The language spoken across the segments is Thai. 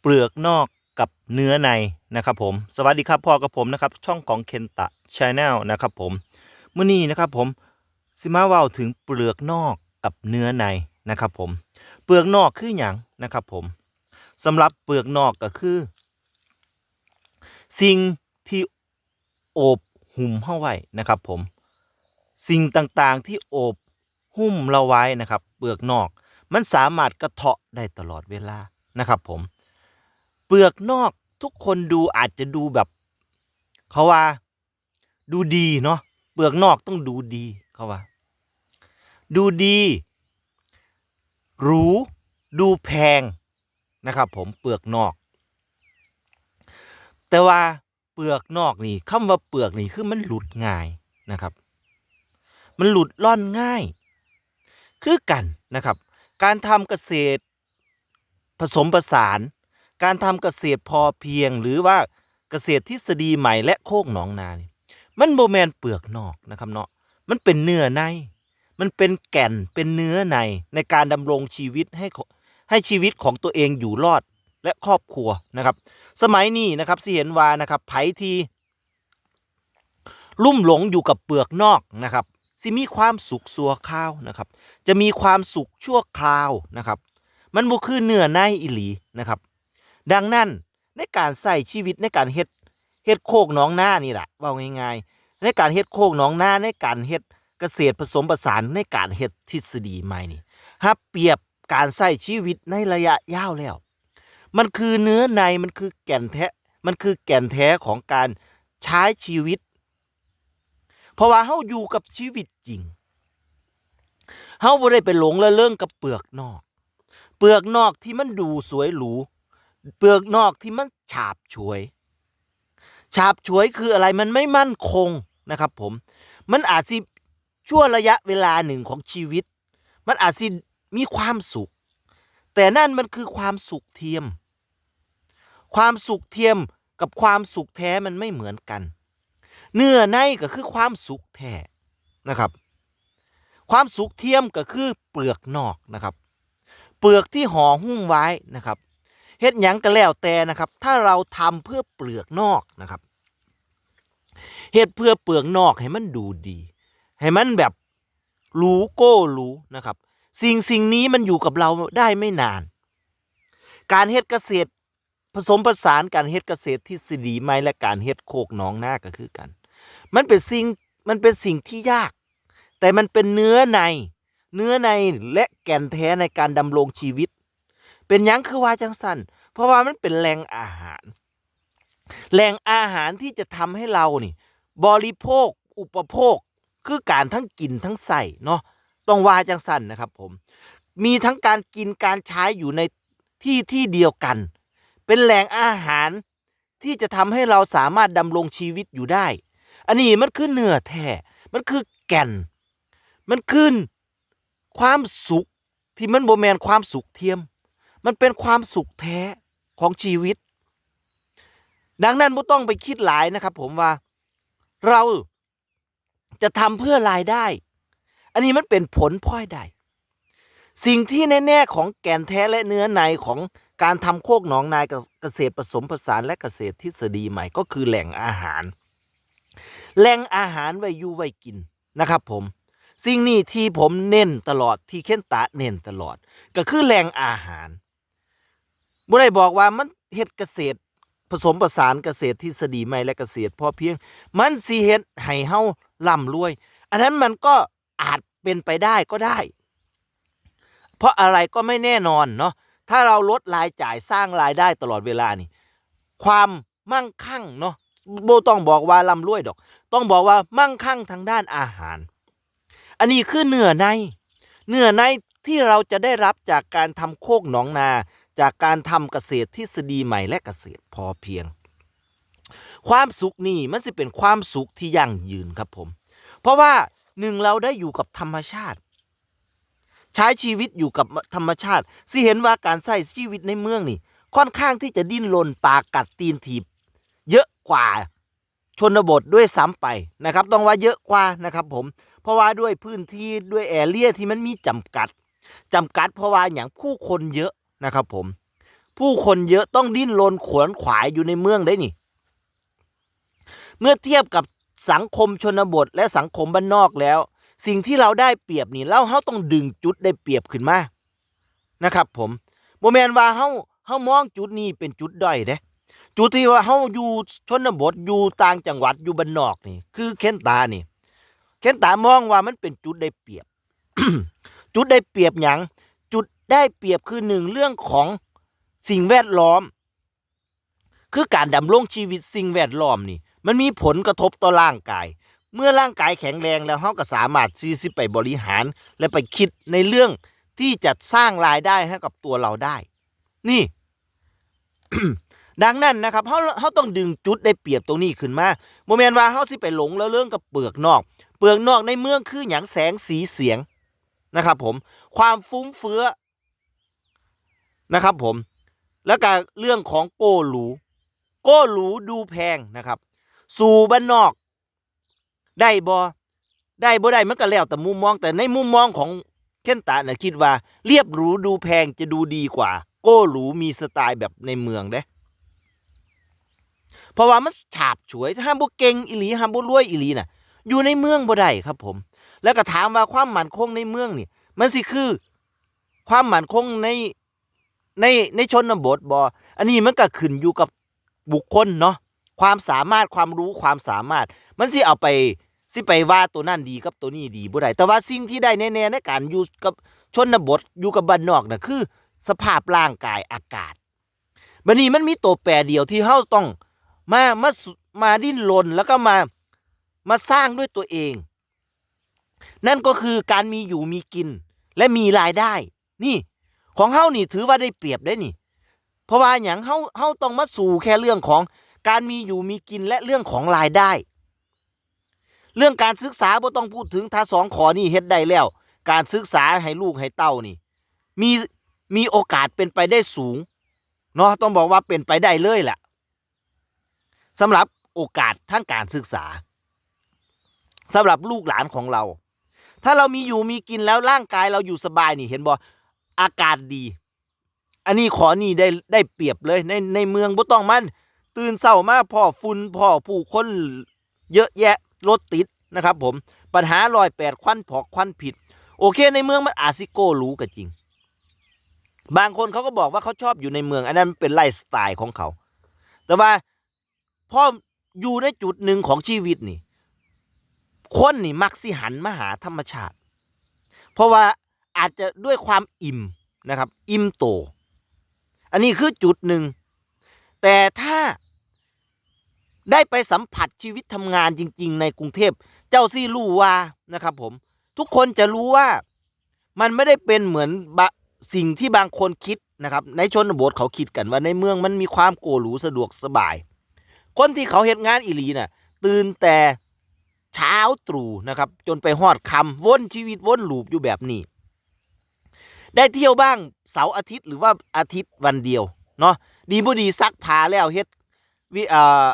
เปลือกนอกกับเนื้อในนะครับผม สวัสดีครับพ่อกับผมนะครับ ช่องของเคนตะชาแนลนะครับผมเมื่อนี้นะครับผมสิมาว้าถึงเปลือกนอกกับเนื้อในนะครับผม เปลือกนอกคืออย่างนะครับผมสำหรับเปลือกนอกก็คือ สิ่งที่โอบหุ้มเข้าไว้นะครับผม สิ่งต่างๆที่โอบหุ้มเราไว้นะครับ เปลือกนอก มันสามารถกระเทาะได้ตลอดเวลานะครับผม เปลือกนอกทุกคนดูอาจจะดูแบบเขาว่า ดูดีเนาะเปลือกนอกต้องดูดีเขาว่า ดูดีหรูดูแพงนะครับ ผมเปลือกนอก แต่ว่าเปลือกนอกนี่คำว่าเปลือกนี่คือมันหลุดง่ายนะครับ มันหลุดล่อนง่าย คือกันนะครับ การทำเกษตรผสมผสาน การทำเกษตรพอเพียงหรือว่าเกษตรทฤษฎีใหม่และโคกหนองนานี่มันโบแมนเปลือกนอกนะครับเนาะมันเป็นเนื้อใน มันเป็นแก่นเป็นเนื้อในในการดำรงชีวิตให้ให้ชีวิตของตัวเองอยู่รอดและครอบครัวนะครับ สมัยนี้นะครับสิเห็นว่านะครับไผทีลุ่มหลงอยู่กับเปลือกนอกนะครับสิมีความสุขสัวข้าวนะครับ จะมีความสุขชั่วคราวนะครับ มันบ่คือเนื้อในอิหลีนะครับ ดังนั้นในการใส่ชีวิตในการเฮ็ดเฮ็ดโคกน้องหน้านี่แหละว่าง่ายๆ ในการเฮ็ดโคกน้องหน้าในการเฮ็ดเกษตรผสมผสานในการเฮ็ดทฤษฎีใหม่นี่ถ้าเปรียบการใส่ชีวิตในระยะยาวแล้ว มันคือเนื้อในมันคือแก่นแท้มันคือแก่นแท้ของการใช้ชีวิต เพราะว่าเฮาอยู่กับชีวิตจริงเฮาบ่ได้ไปหลงละเรื่องกับเปลือกนอก เปลือกนอกที่มันดูสวยหรู เปลือกนอกที่มันฉาบฉวย ฉาบฉวยคืออะไรมันไม่มั่นคงนะครับผม มันอาจสิชั่วระยะเวลาหนึ่งของชีวิต มันอาจสิมีความสุข แต่นั่นมันคือความสุขเทียม ความสุขเทียมกับความสุขแท้มันไม่เหมือนกัน เนื้อในก็คือความสุขแท้นะครับ ความสุขเทียมก็คือเปลือกนอกนะครับ เปลือกที่ห่อหุ้มไว้นะครับ เฮ็ดหยังก็แล้วแต่นะครับ ถ้าเราทำเพื่อเปลือกนอกนะครับเฮ็ดเพื่อเปลือกนอกให้มันดูดี ให้มันแบบหรูโก้หรูนะครับ สิ่งสิ่งนี้มันอยู่กับเราได้ไม่นาน การเฮ็ดเกษตรผสมผสานการเฮ็ดเกษตรทฤษฎีใหม่และการเฮ็ดโคกหนองหน้าก็คือกัน มันเป็นสิ่งมันเป็นสิ่งที่ยาก แต่มันเป็นเนื้อใน เนื้อในและแก่นแท้ในการดำรงชีวิต เป็นยังคือว่าจังสันเพราะว่ามันเป็นแหล่งอาหารแหล่งอาหารที่จะทำให้เรานี่ บริโภคอุปโภคคือการทั้งกินทั้งใส่เนาะต้องว่าจังสันนะครับผม มีทั้งการกินการใช้อยู่ในที่ที่เดียวกัน เป็นแหล่งอาหารที่จะทำให้เราสามารถดำรงชีวิตอยู่ได้ อันนี้มันคือเนื้อแท้มันคือแก่น มันคือความสุขที่มันโบแมนความสุขเทียม มันเป็นความสุขแท้ของชีวิต ดังนั้นไม่ต้องไปคิดหลายนะครับ ผมว่าเราจะทำเพื่อรายได้ อันนี้มันเป็นผลพลอยได้ สิ่งที่แน่ๆของแก่นแท้และเนื้อในของการทำโคกหนองนายกับเกษตรผสมผสานและเกษตรทฤษฎีใหม่ก็คือแหล่งอาหาร แหล่งอาหารไว้อยู่ไว้กินนะครับผม สิ่งนี้ที่ผมเน้นตลอดที่เค้นตาเน้นตลอด ก็คือแหล่งอาหาร บ่ได้บอกว่ามันเฮ็ดเกษตร ผสมผสานเกษตรทฤษฎีใหม่และเกษตรพอเพียง มันสิเฮ็ดให้เฮาร่ำรวย อันนั้นมันก็อาจเป็นไปได้ก็ได้ เพราะอะไรก็ไม่แน่นอนเนาะถ้าเราลดรายจ่ายสร้างรายได้ตลอดเวลานี่ ความมั่งคั่งเนาะโบต้องบอกว่าร่ำรวยดอก ต้องบอกว่ามั่งคั่งทางด้านอาหาร อันนี้คือเนื้อในเนื้อในที่เราจะได้รับจากการทำโคกหนองนา จากการทำเกษตรทฤษฎีใหม่และเกษตรพอเพียง ความสุขนี่มันสิเป็นความสุขที่ยั่งยืนครับผม เพราะว่าหนึ่งเราได้อยู่กับธรรมชาติ ใช้ชีวิตอยู่กับธรรมชาติสิเห็นว่าการใช้ชีวิตในเมืองนี่ ค่อนข้างที่จะดิ้นรนปากกัดตีนถีบ เยอะกว่าชนบทด้วยซ้ำไปนะครับ ต้องว่าเยอะกว่านะครับผม เพราะว่าด้วยพื้นที่ด้วยแอเรียที่มันมีจำกัดจำกัดเพราะว่าอย่างผู้คนเยอะ นะครับผม ผู้คนเยอะต้องดิ้นรนขวนขวายอยู่ในเมืองได้นี่ เมื่อเทียบกับสังคมชนบทและสังคมบ้านนอกแล้ว สิ่งที่เราได้เปรียบนี่เราเฮาต้องดึงจุดได้เปรียบขึ้นมานะครับ ผมบ่แมนว่าเฮาเฮามองจุดนี้เป็นจุดด้อยเด้จุดที่ว่าเฮาอยู่ชนบทอยู่ต่างจังหวัดอยู่บ้านนอกนี่ คือเค้นตานี่เค้นตามองว่ามันเป็นจุดได้เปรียบ จุดได้เปรียบหยัง ได้เปรียบคือหนึ่งเรื่องของสิ่งแวดล้อม คือการดำรงชีวิตสิ่งแวดล้อมนี่ มันมีผลกระทบต่อร่างกาย เมื่อร่างกายแข็งแรงแล้วเฮาก็สามารถที่สิไปบริหาร และไปคิดในเรื่องที่จะสร้างรายได้ให้กับตัวเราได้ นี่ ดังนั้นนะครับเฮาเฮาต้องดึงจุดได้เปรียบตรงนี้ขึ้นมาบ่แม่นว่าเฮาสิไปหลงแล้วเรื่องกับเปลือกนอก เปลือกนอกในเมืองคือหยังแสงสีเสียงนะครับผม ความฟุ้งเฟื้อ นะครับผมแล้วก็เรื่องของโกหรูโกหรูดูแพงนะครับ สู่บ้านนอก ได้บ่ได้บ่ได้มันก็แล้วแต่มุมมองแต่ในมุมมองของเคนตาน่ะคิดว่า เรียบหรูดูแพงจะดูดีกว่า โก้หรูมีสไตล์แบบในเมืองเด้เพราะว่ามันฉาบฉวยถ้าบ่เก่งอีหลีห้ามบ่รวยอีหลีน่ะ อยู่ในเมืองบ่ได้ครับผม แล้วก็ถามว่าความมั่นคงในเมืองนี่ มันสิคือ ความมั่นคงใน ในในชนบทบ่อันนี้มันก็ขึ้นอยู่กับบุคคลเนาะความสามารถความรู้ความสามารถ มันสิเอาไปสิไปว่าตัวนั่นดีกับตัวนี้ดีบ่ได้แต่ว่าสิ่งที่ได้แน่ๆในการอยู่กับชนบทอยู่กับบ้านนอกน่ะคือ สภาพร่างกายอากาศบัดนี้มันมีตัวแปรเดียวที่เฮาต้องมามามาดิ้นรนแล้วก็มามาสร้างด้วยตัวเอง นั่นก็คือการมีอยู่มีกินและมีรายได้ นี่ ของเฮานี่ถือว่าได้เปรียบได้นี่ เพราะว่าอย่างเฮาเฮาต้องมาสู่แค่เรื่องของการมีอยู่มีกินและเรื่องของรายได้ เรื่องการศึกษาบ่ต้องพูดถึงถ้าสองขอนี่เฮ็ดได้แล้ว การศึกษาให้ลูกให้เต้านี่ มีมีโอกาสเป็นไปได้สูงเนาะต้องบอกว่าเป็นไปได้เลยแหละสำหรับโอกาสทางการศึกษาสำหรับลูกหลานของเรา ถ้าเรามีอยู่มีกินแล้วร่างกายเราอยู่สบายนี่เห็นบ่ อากาศดี อันนี้ขอนี่ได้ได้เปรียบเลยในในเมืองบ่ต้องมัน ตื่นเช้ามากพ่อฝุ่นพ่อผู้คนเยอะแยะรถติดนะครับ ผมปัญหาลอยแปดควันผอกควันผิด โอเคในเมืองมันอาจสิโก้รู้ก็จริง บางคนเขาก็บอกว่าเขาชอบอยู่ในเมือง อันนั้นเป็นไลฟ์สไตล์ของเขา แต่ว่าพออยู่ในจุดหนึ่งของชีวิตนี่ คนนี่มักสิหันมาหาธรรมชาติ เพราะว่า อาจจะด้วยความอิ่มนะครับ อิ่มโต อันนี้คือจุดหนึ่ง แต่ถ้าได้ไปสัมผัสชีวิตทำงานจริง ๆ ในกรุงเทพ เจ้าซี่รู้ว่านะครับผม ทุกคนจะรู้ว่ามันไม่ได้เป็นเหมือนสิ่งที่บางคนคิดนะครับ ในชนบทเขาคิดกันว่าในเมืองมันมีความโกหรูสะดวกสบาย คนที่เขาเฮ็ดงานอีหลีน่ะตื่นแต่เช้าตรู่นะครับ จนไปฮอดคำวนชีวิตวนลูปอยู่แบบนี้ ได้เที่ยวบ้างเสาร์อาทิตย์หรือว่าอาทิตย์วันเดียวเนาะดีบ่ดีซักผ้าแล้วเฮ็ดวิเอ่อ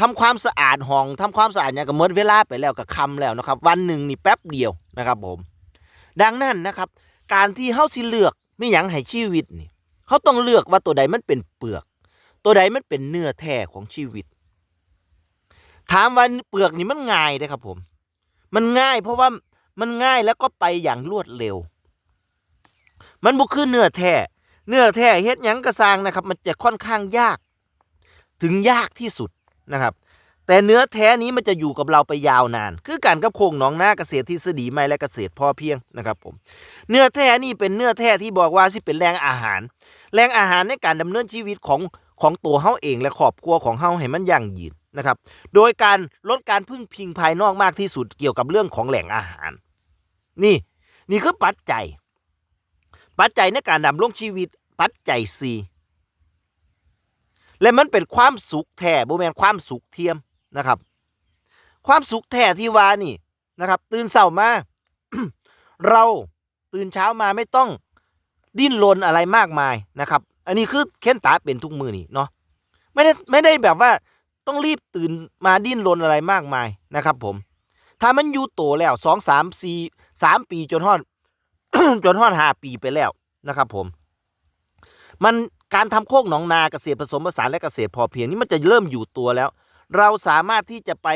ทำความสะอาดห้องทำความสะอาดเนี่ยก็หมดเวลาไปแล้วก็คำแล้วนะครับ วันหนึ่งนี่แป๊บเดียวนะครับผม ดังนั้นนะครับ การที่เฮาสิเลือกไม่หยังให้ชีวิตนี่เขาต้องเลือกว่าตัวใดมันเป็นเปลือก ตัวใดมันเป็นเนื้อแท้ของชีวิต ถามว่าเปลือกนี่มันง่ายเด้ครับผม มันง่ายเพราะว่ามันง่ายแล้วก็ไปอย่างรวดเร็ว มันบ่คือเนื้อแท้เนื้อแท้เฮ็ดหยังกระซางนะครับ มันจะค่อนข้างยาก ถึงยากที่สุดนะครับ แต่เนื้อแท้นี้มันจะอยู่กับเราไปยาวนาน คือการกับโครงหนองหน้าเกษตรทฤษฎีใหม่และเกษตรพ่อเพียงนะครับผมเนื้อแท้นี่เป็นเนื้อแท้ที่บอกว่าสิเป็นแรงอาหาร แรงอาหารในการดำเนินชีวิตของของตัวเฮาเองและครอบครัวของเฮาให้มันยั่งยืนนะครับ โดยการลดการพึ่งพิงภายนอกมากที่สุดเกี่ยวกับเรื่องของแหล่งอาหาร นี่นี่คือปัจจัย ปัจจัยในการดำรงชีวิตปัจจัยสี่และมันเป็นความสุขแท้บ่แม่นความสุขเทียมนะครับ ความสุขแท้ที่ว่านี่นะครับ ตื่นเช้ามาเราตื่นเช้ามาไม่ต้องดิ้นรนอะไรมากมายนะครับ อันนี้คือเค้นตาเป็นทุกมือนี่เนาะไม่ได้ไม่ได้แบบว่าต้องรีบตื่นมาดิ้นรนอะไรมากมายนะครับ ผม ถ้ามันอยู่โตแล้วสองสามสี่สามปีจนฮอด จนฮอดห้าปีไปแล้วนะครับผม มันการทำโคกหนองนาเกษตรผสมผสานและเกษตรพอเพียงนี่มันจะเริ่มอยู่ตัวแล้ว เราสามารถที่จะไป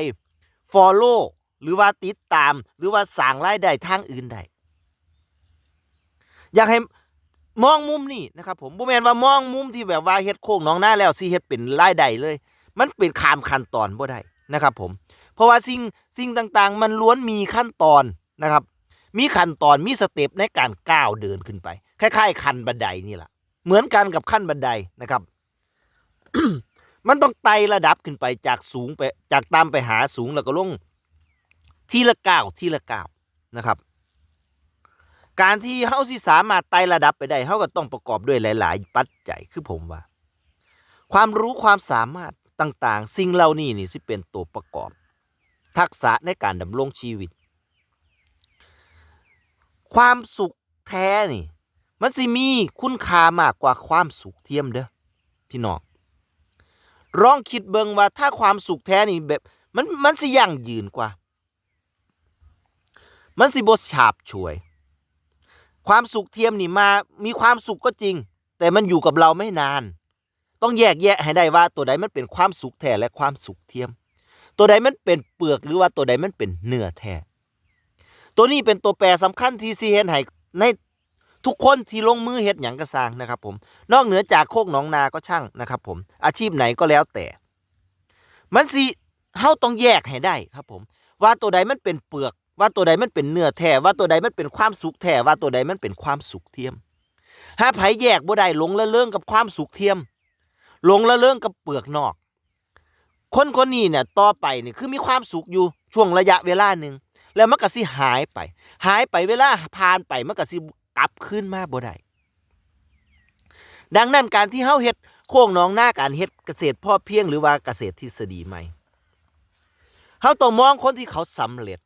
follow หรือว่าติดตาม หรือว่าสั่งรายได้ทางอื่นได้อยากให้มองมุมนี่นะครับผมบ่แมนว่ามองมุมที่แบบว่าเฮ็ดโคกหนองนาแล้วสิเฮ็ดเป็นรายได้เลย มันเป็นขามขั้นตอนบ่ได้นะครับผม เพราะว่าสิ่งสิ่งต่างๆ มันล้วนมีขั้นตอนนะครับ มีขั้นตอนมีสเต็ปในการก้าวเดินขึ้นไปคล้ายๆขั้นบันไดนี่แหละเหมือนกันกับขั้นบันไดนะครับ มันต้องไต่ระดับขึ้นไปจากสูงไปจากต่ำไปหาสูงแล้วก็ลงทีละก้าวทีละก้าวนะครับ การที่เฮาสิสามารถไต่ระดับไปได้เฮาก็ต้องประกอบด้วยหลาย ๆ ปัจจัยคือผมว่า ความรู้ความสามารถต่างๆ สิ่งเหล่านี้นี่สิเป็นตัวประกอบ ทักษะในการดำรงชีวิต ความสุขแท้นี่ มันสิมีคุณค่ามากกว่าความสุขเทียมเด้อพี่น้องลองคิดเบิงว่าถ้าความสุขแท้นี่แบบมันมันสิยั่งยืนกว่า มันสิบฉาบฉวย ความสุขเทียมนี่มามีความสุขก็จริง แต่มันอยู่กับเราไม่นาน ต้องแยกแยะให้ได้ว่าตัวใดมันเป็นความสุขแท้และความสุขเทียม ตัวใดมันเป็นเปลือกหรือว่าตัวใดมันเป็นเนื้อแท้ ตัวนี้เป็นตัวแปรสำคัญที่ซีเฮ็ดให้ในทุกคนที่ลงมือเฮ็ดหยังกระสางนะครับผม นอกเหนือจากโคกหนองนาก็ช่างนะครับผม อาชีพไหนก็แล้วแต่ มันสิเฮาต้องแยกให้ได้ครับผม ว่าตัวใดมันเป็นเปลือก ว่าตัวใดมันเป็นเนื้อแท้ว่าตัวใดมันเป็นความสุขแท้ว่าตัวใดมันเป็นความสุขเทียมถ้าไผแยกบ่ได้หลงละเลิงกับความสุขเทียมหลงละเลิงกับเปลือกนอก คนคนนี้เนี่ยต่อไปนี่คือมีความสุขอยู่ช่วงระยะเวลาหนึ่ง แล้วมันก็สิหายไป หายไปเวลาผ่านไปมันก็สิกลับคืนมาบ่ได้ดังนั้นการที่เฮาเฮ็ดโค้งหนองหน้าการเฮ็ดเกษตรพ่อเพียงหรือว่าเกษตรทฤษฎีใหม่เฮาต้องมองคนที่เขาสำเร็จ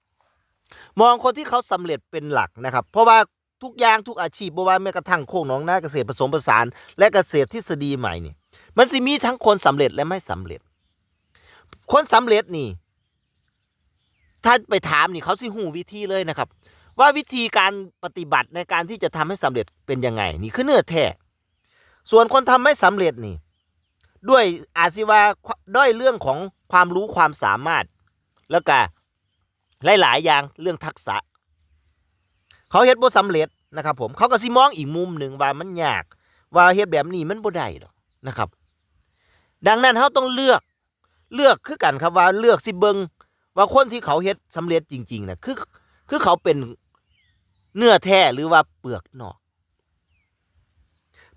มองคนที่เขาสำเร็จเป็นหลักนะครับ เพราะว่าทุกอย่างทุกอาชีพบ่ว่าแม้กระทั่งโค้งหนองหน้าเกษตรผสมผสาน และเกษตรทฤษฎีใหม่นี่มันสิมีทั้งคนสำเร็จและไม่สำเร็จ คนสำเร็จนี่ ถ้าไปถามนี่เขาสิหูวิธีเลยนะครับ ว่าวิธีการปฏิบัติในการที่จะทำให้สำเร็จเป็นยังไง นี่คือเนื้อแท้ส่วนคนทำไม่สำเร็จนี่ ด้วยอาจสิว่าด้อยเรื่องของความรู้ความสามารถ แล้วก็หลาย ๆ อย่างเรื่องทักษะ เขาเฮ็ดบ่สำเร็จนะครับ ผมเขาก็สิมองอีกมุมหนึ่งว่ามันยากว่าเฮ็ดแบบนี้มันบ่ได้ดอกนะครับ ดังนั้นเขาต้องเลือกเลือกคือกันครับว่าเลือกสิเบิง ว่าคนที่เขาเฮ็ดสำเร็จจริงๆนะคือคือเขาเป็นเนื้อแท้หรือว่าเปลือกนอก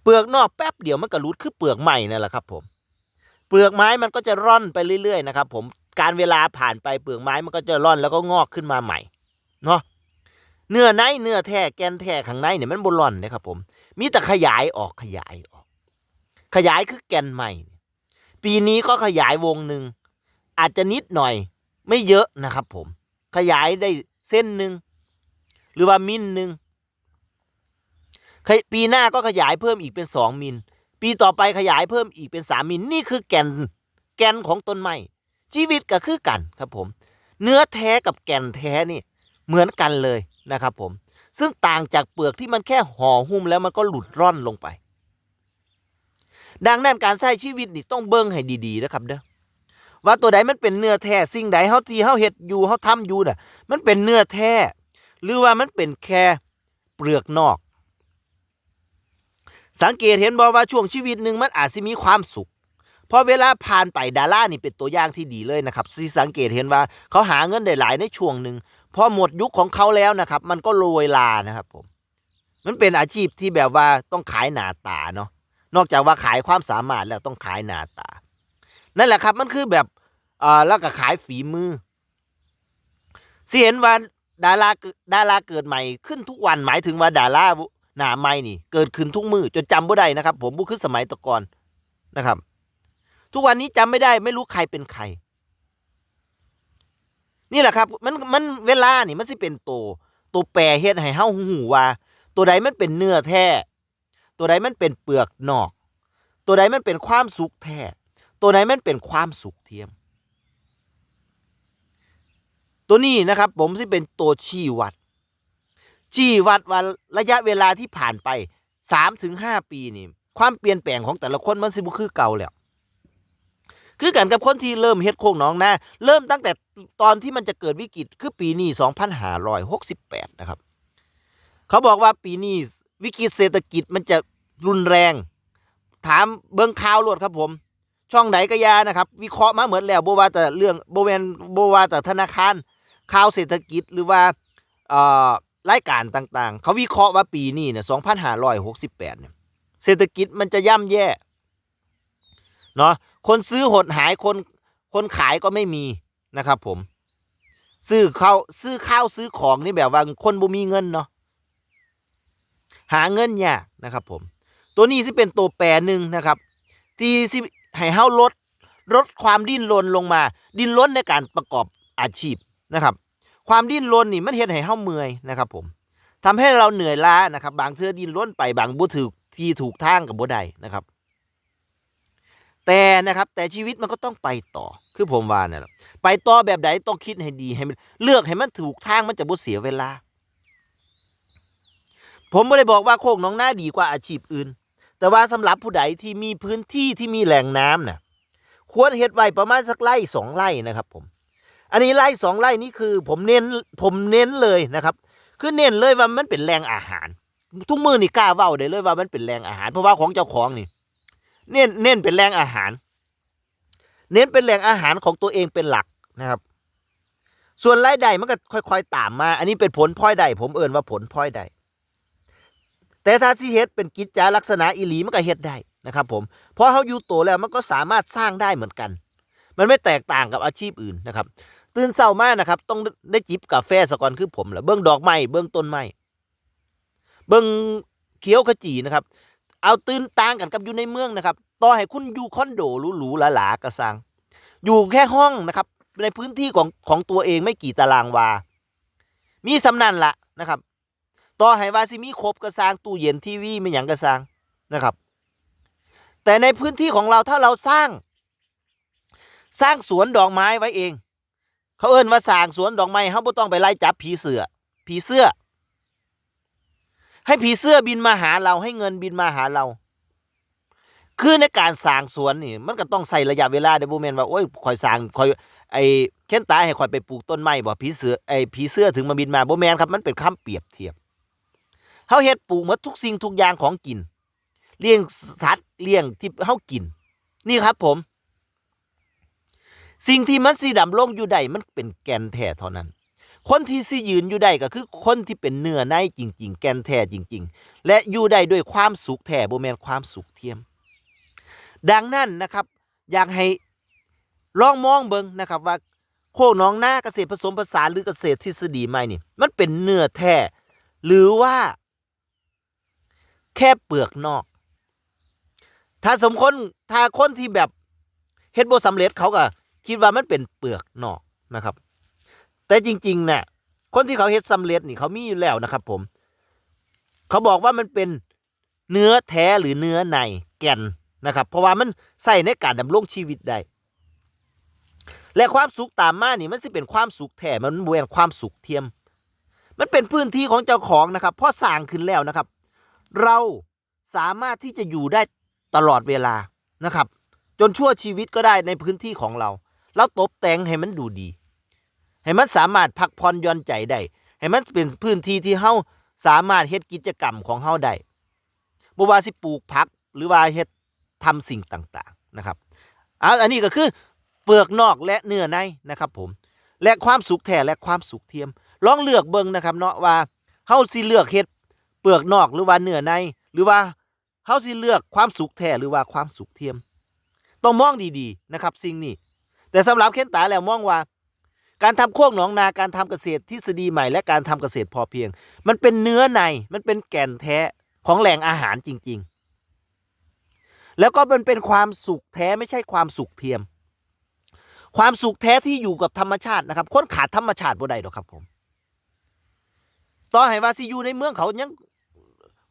เปลือกนอกแป๊บเดียวมันก็รุดคือเปลือกใหม่นั่นแหละครับผม เปลือกไม้มันก็จะร่อนไปเรื่อยๆนะครับผมการเวลาผ่านไปเปลือกไม้มันก็จะร่อนแล้วก็งอกขึ้นมาใหม่เนาะเนื้อในเนื้อแท้แกนแท้ข้างในเนี่ยมันบร่อนนะครับผมมีแต่ขยายออกขยายออก ขยายคือแกนใหม่ ปีนี้ก็ขยายวงหนึ่งอาจจะนิดหน่อย ไม่เยอะนะครับผม ขยายได้เส้นหนึ่งหรือว่ามิลหนึ่งปีหน้าก็ขยายเพิ่มอีกเป็นสองมิล ปีต่อไปขยายเพิ่มอีกเป็นสามมิล นี่คือแกนแกนของต้นไม้ชีวิตก็คือกันครับผม เนื้อแท้กับแก่นแท้นี่เหมือนกันเลยนะครับผม ซึ่งต่างจากเปลือกที่มันแค่ห่อหุ้มแล้วมันก็หลุดร่อนลงไป ดังนั้นการใช้ชีวิตนี่ต้องเบิ่งให้ดีๆนะครับเด้อ ว่าตัวใดมันเป็นเนื้อแท้สิ่งใดเฮาที่เฮาเฮ็ดอยู่เฮาทำอยู่น่ะ มันเป็นเนื้อแท้หรือว่ามันเป็นแค่เปลือกนอก สังเกตเห็นบ่ว่าช่วงชีวิตหนึ่งมันอาจสิมีความสุขพอเวลาผ่านไปดารานี่เป็นตัวอย่างที่ดีเลยนะครับสิสังเกตเห็นว่าเขาหาเงินได้หลายในช่วงหนึ่งพอหมดยุคของเขาแล้วนะครับ มันก็โรยลานะครับผมมันเป็นอาชีพที่แบบว่าต้องขายหน้าตาเนาะนอกจากว่าขายความสามารถแล้วต้องขายหน้าตา นั่นแหละครับ มันคือแบบอ่าแล้วก็ขายฝีมือสิเห็นว่าดาราดาราเกิดใหม่ขึ้นทุกวันหมายถึงว่าดาราหน้าใหม่นี่ เกิดขึ้นทุกมือจนจำบ่ได้นะครับ ผมบุคือสมัยตะกอนนะครับ ทุกวันนี้จำไม่ได้ไม่รู้ใครเป็นใคร นี่แหละครับ มันมันเวลานี่มันสิเป็นตัวตัวแปรเฮ็ดให้เฮาหูว่า ตัวใดมันเป็นเนื้อแท้ ตัวใดมันเป็นเปลือกนอก ตัวใดมันเป็นความสุขแท้ ตัวไหนมันเป็นความสุขเทียม ตัวนี้นะครับผมที่เป็นตัวชี้วัด ชี้วัดว่าระยะเวลาที่ผ่านไปสามถึงห้าปีนี่ ความเปลี่ยนแปลงของแต่ละคนมันสิบ่คือเก่าแล้วคือกันกับคนที่เริ่มเฮ็ดโคกหนองนาเริ่มตั้งแต่ตอนที่มันจะเกิดวิกฤตคือปีนี้2568 นะครับ เขาบอกว่าปีนี้วิกฤตเศรษฐกิจมันจะรุนแรง ถามเบิ่งข่าวโลดครับผม ช่องไหนก็ยานะครับ วิเคราะห์มาเหมือนแล้วบ่ว่าแต่เรื่องบ่แม่นบ่ว่าแต่ธนาคารข่าวเศรษฐกิจหรือว่าเอ่อรายการต่างๆ เขาวิเคราะห์ว่าปีนี้เนี่ย2568เนี่ยเศรษฐกิจมันจะย่ำแย่เนาะคนซื้อหดหายคนคนขายก็ไม่มีนะครับผม ซื้อข้าวซื้อข้าวซื้อของนี่แบบว่าคนบ่มีเงินเนาะหาเงินยากนะครับผม ตัวนี้สิเป็นตัวแปรหนึ่งนะครับ ที่สิ ให้เฮาลดลดความดิ้นรนลงมา ดิ้นรนในการประกอบอาชีพนะครับ ความดิ้นรนนี่มันเฮ็ดให้เฮาเมื่อยนะครับ ผมทำให้เราเหนื่อยล้านะครับ บางเทื่อดิ้นรนไปบางบ่ถูกที่ถูกทางกับบ่ได้นะครับ แต่นะครับ แต่ชีวิตมันก็ต้องไปต่อคือผมว่าเนี่ยแหละไปต่อแบบใดต้องคิดให้ดีให้มันเลือกให้มันถูกทางมันจะบ่เสียเวลา ผมไม่ได้บอกว่าโคกน้องหน้าดีกว่าอาชีพอื่น แต่ว่าสำหรับผู้ใดที่มีพื้นที่ที่มีแหล่งน้ำน่ะควรเฮ็ดไว้ประมาณสักไร่สองไร่นะครับผม อันนี้ไร่สองไร่นี่คือผมเน้นผมเน้นเลยนะครับ คือเน้นเลยว่ามันเป็นแหล่งอาหาร ทุกมือนี่กล้าเว้าได้เลยว่ามันเป็นแหล่งอาหาร เพราะว่าของเจ้าของนี่ เน้นเน้นเป็นแหล่งอาหาร เน้นเป็นแหล่งอาหารของตัวเองเป็นหลักนะครับ ส่วนรายได้มันก็ค่อย ๆ ตามมา อันนี้เป็นผลพลอยได้ผมเอ่นว่าผลพลอยได้ แต่ถ้าสิเฮ็ดเป็นกิจจาลักษณะอีหลีมันก็เฮ็ดได้นะครับผมเพราะเขาอยู่โตแล้วมันก็สามารถสร้างได้เหมือนกัน มันไม่แตกต่างกับอาชีพอื่นนะครับ ตื่นเช้ามานะครับ ต้องได้จิบกาแฟสก่อนคือผมแหละเบื้องดอกไม้เบื้องต้นไม้เบื้องเขียวขจีนะครับ เอาตื่นต่างกันกับอยู่ในเมืองนะครับต่อให้คุณอยู่คอนโดหรูๆหลาๆกระสังอยู่แค่ห้องนะครับในพื้นที่ของของตัวเองไม่กี่ตารางวา มีสำนันละนะครับ ต่อให้ว่าสิมีครบกระสางตู้เย็นทีวีไม่หยังกระสางนะครับ แต่ในพื้นที่ของเราถ้าเราสร้าง สร้างสวนดอกไม้ไว้เอง เขาเอิ้นว่าสร้างสวนดอกไม้เขาบ่ต้องไปไล่จับผีเสือผีเสื้อ ให้ผีเสื้อบินมาหาเราให้เงินบินมาหาเราคือในการสร้างสวนนี่มันก็ต้องใส่ระยะเวลาเด้บ่แม่นว่าโอ้ยข่อยสร้างข่อยไอ้เค้นตาให้ข่อยไปปลูกต้นไม้บ่ผีเสือไอ้ผีเสื้อถึงมาบินมาบ่แม่นครับมันเป็นคำเปรียบเทียบ เฮาเฮ็ดปลูกหมดทุกสิ่งทุกอย่างของกิน เลี้ยงสัตว์เลี้ยงที่เฮากิน นี่ครับผม สิ่งที่มันสิดำรงอยู่ได้มันเป็นแกนแท้เท่านั้น คนที่สิยืนอยู่ได้ก็คือคนที่เป็นเนื้อในจริง ๆ แกนแท้จริง ๆ และอยู่ได้ด้วยความสุขแท้บ่แม่นความสุขเทียม ดังนั้นนะครับ อยากให้ลองมองเบิ่งนะครับว่าโคกหนองหน้าเกษตรผสมผสานหรือเกษตรทฤษฎีใหม่นี่ มันเป็นเนื้อแท้หรือว่า ค่เปลือกนอก ถ้าสมคนถ้าคนที่แบบเฮ็ดบ่สำเร็จเขาก็คิดว่ามันเป็นเปลือกนอกนะครับ แต่จริงๆเนี่ยคนที่เขาเฮ็ดสำเร็จนี่เขามีอยู่แล้วนะครับ ผม เขาบอกว่ามันเป็นเนื้อแท้หรือเนื้อในแก่นนะครับ เพราะว่ามันใส่ในการดำรงชีวิตได้และความสุขตามมานี่มันสิเป็นความสุขแท้มันบ่แม่นความสุขเทียม มันเป็นพื้นที่ของเจ้าของนะครับพอสร้างขึ้นแล้วนะครับ เราสามารถที่จะอยู่ได้ตลอดเวลานะครับ จนชั่วชีวิตก็ได้ในพื้นที่ของเรา เราตบแต่งให้มันดูดี ให้มันสามารถพักผ่อนย่อนใจได้ให้มันเป็นพื้นที่ที่เฮาสามารถเฮ็ดกิจกรรมของเฮาได้บ่ว่าสิปลูกผักหรือว่าเฮ็ดทำสิ่งต่างๆนะครับอะอันนี้ก็คือเปลือกนอกและเนื้อในนะครับผมและความสุขแท้และความสุขเทียม ลองเลือกเบิ่งนะครับเนาะว่าเฮาสิเลือกเฮ็ด เปลือกนอกหรือว่าเนื้อใน หรือว่าเฮาสิเลือกความสุขแท้หรือว่าความสุขเทียม ต้องมองดีๆนะครับ สิ่งนี้ แต่สำหรับเค้นตาแล้วมองว่า การทำโคกหนองนาการทำเกษตรทฤษฎีใหม่และการทำเกษตรพอเพียง มันเป็นเนื้อในมันเป็นแก่นแท้ของแหล่งอาหารจริง ๆ แล้วก็มันเป็นความสุขแท้ไม่ใช่ความสุขเทียม ความสุขแท้ที่อยู่กับธรรมชาตินะครับ คนขาดธรรมชาติบ่ได้หรอกครับผมต่อให้ว่าสิอยู่ในเมืองเขายัง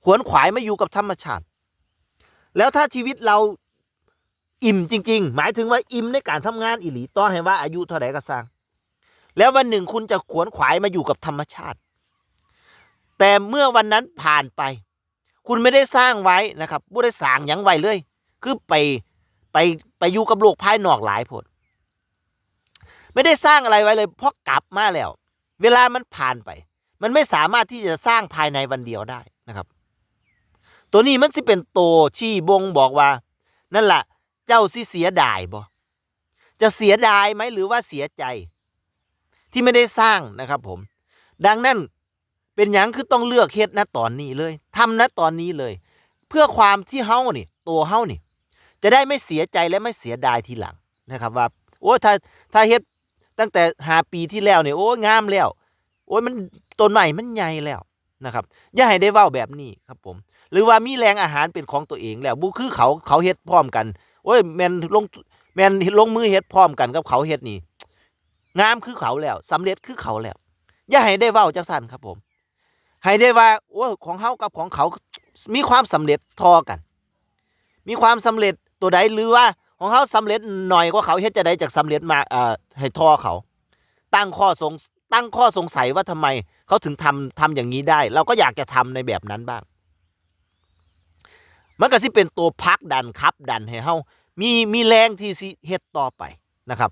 ขวนขวายมาอยู่กับธรรมชาติ แล้วถ้าชีวิตเราอิ่มจริง ๆ หมายถึงว่าอิ่มในการทำงานอีหลีต่อให้ว่าอายุเท่าไหร่ก็สร้าง แล้ววันหนึ่งคุณจะขวนขวายมาอยู่กับธรรมชาติ แต่เมื่อวันนั้นผ่านไป คุณไม่ได้สร้างไว้นะครับบ่ได้สร้างยังไว้เลย คือไปไปไปอยู่กับโลกภายนอกหลายโพดไม่ได้สร้างอะไรไว้เลยเพราะกลับมาแล้ว เวลามันผ่านไป มันไม่สามารถที่จะสร้างภายในวันเดียวได้นะครับ ตัวนี้มันสิเป็นโตชี้บงบอกว่า นั่นแหละเจ้าสิเสียดายบ่จะเสียดายไหมหรือว่าเสียใจ ที่ไม่ได้สร้างนะครับผม ดังนั้นเป็นหยังคือต้องเลือกเฮ็ดณตอนนี้เลยทำณตอนนี้เลย เพื่อความที่เฮานี่ตัวเฮานี่ จะได้ไม่เสียใจและไม่เสียดายทีหลังนะครับว่าโอ้ถ้าถ้าเฮ็ดตั้งแต่หาปีที่แล้วเนี่ยโอ้งามแล้ว โอ้ยมันต้นใหม่มันใหญ่แล้ว นะครับอย่าให้ได้เว้าแบบนี้ครับผม หรือว่ามีแรงอาหารเป็นของตัวเองแล้วบุคือเขาเขาเฮ็ดพร้อมกันโอ้ยแมนลงแมนลงมือเฮ็ดพร้อมกันกับเขาเฮ็ดนี่งามคือเขาแล้วสำเร็จคือเขาแล้วอย่าให้ได้เว้าจังซั่นครับผม ให้ได้ว่าโอ้ยของเฮากับของเขามีความสำเร็จทอกัน มีความสำเร็จตัวใดหรือว่าของเขาสำเร็จหน่อยกว่าเขาเฮ็ดจะได้จากสำเร็จมาเอ่อให้ทอเขา ตั้งข้อสง ตั้งข้อสงสัยว่าทำไมเขาถึงทำทำอย่างนี้ได้ เราก็อยากจะทำในแบบนั้นบ้าง มันก็สิเป็นตัวพักดันครับ ดันให้เฮามีมีแรงที่สิเฮ็ดต่อไปนะครับ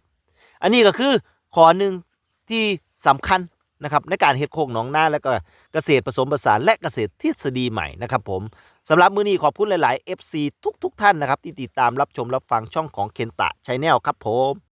อันนี้ก็คือข้อหนึ่งที่สำคัญนะครับในการเฮ็ดโคกหนองหน้าและก็เกษตรผสมผสานและเกษตรทฤษฎีใหม่นะครับผมสำหรับมื้อนี้ขอบคุณหลาย ๆ FC ทุก ๆ ท่านนะครับที่ติดตามรับชมรับฟังช่องของเคนตะชแนลครับผม